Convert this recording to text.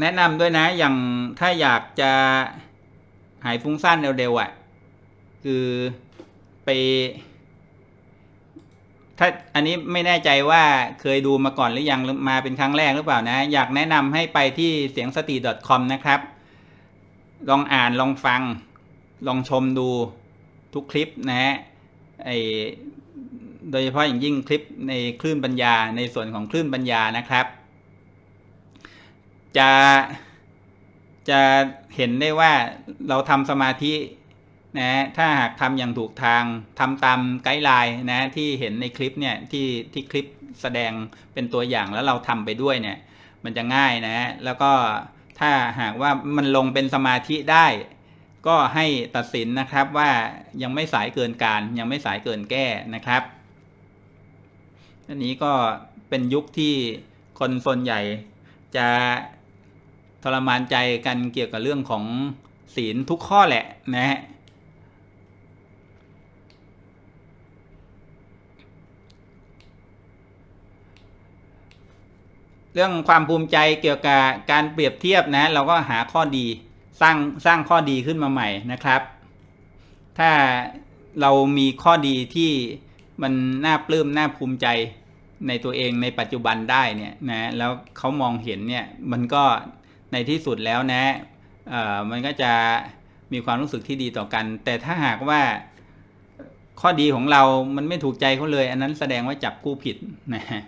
แนะนำด้วยนะ อย่างถ้าอยากจะหายฟุ้งซ่านเร็วๆอะ คือไป ถ้าอันนี้ไม่แน่ใจว่าเคยดูมาก่อนหรือยังมาเป็นครั้งแรกหรือเปล่านะ อยากแนะนำให้ไปที่เสียงสติ .com นะครับ ลองอ่านลองฟัง ลองชมดูทุกคลิปนะฮะไอโดยเฉพาะอย่างยิ่งคลิปในคลื่นปัญญาในส่วนของคลื่นปัญญานะครับ จะจะเห็นได้ว่าเราทำสมาธินะถ้าหากทำอย่างถูกทางทำตามไกด์ไลน์นะที่เห็นในคลิปเนี่ยที่ที่คลิปแสดงเป็นตัวอย่างแล้วเราทำไปด้วยเนี่ย มันจะง่ายนะแล้วก็ถ้าหากว่ามันลงเป็นสมาธิได้ ก็ให้ตัดสินนะครับว่ายังไม่สายเกินการยังไม่สายเกินแก้นะครับอันนี้ก็เป็นยุคที่คนส่วนใหญ่จะ ทรมานใจกันเกี่ยวกับเรื่องของศีลทุกข้อแหละนะฮะเรื่องความภูมิใจเกี่ยวกับการเปรียบเทียบนะ เราก็หาข้อดีสร้างสร้างข้อดีขึ้นมาใหม่นะครับ ถ้าเรามีข้อดีที่มันน่าปลื้มน่าภูมิใจในตัวเองในปัจจุบันได้เนี่ยนะแล้วเขามองเห็นเนี่ยมันก็ ในที่สุดแล้วนะเอ่อมันก็จะมีความรู้สึกที่ดีต่อกัน แต่ถ้าหากว่าข้อดีของเรามันไม่ถูกใจเขาเลย อันนั้นแสดงว่าจับกู้ผิดนะฮะ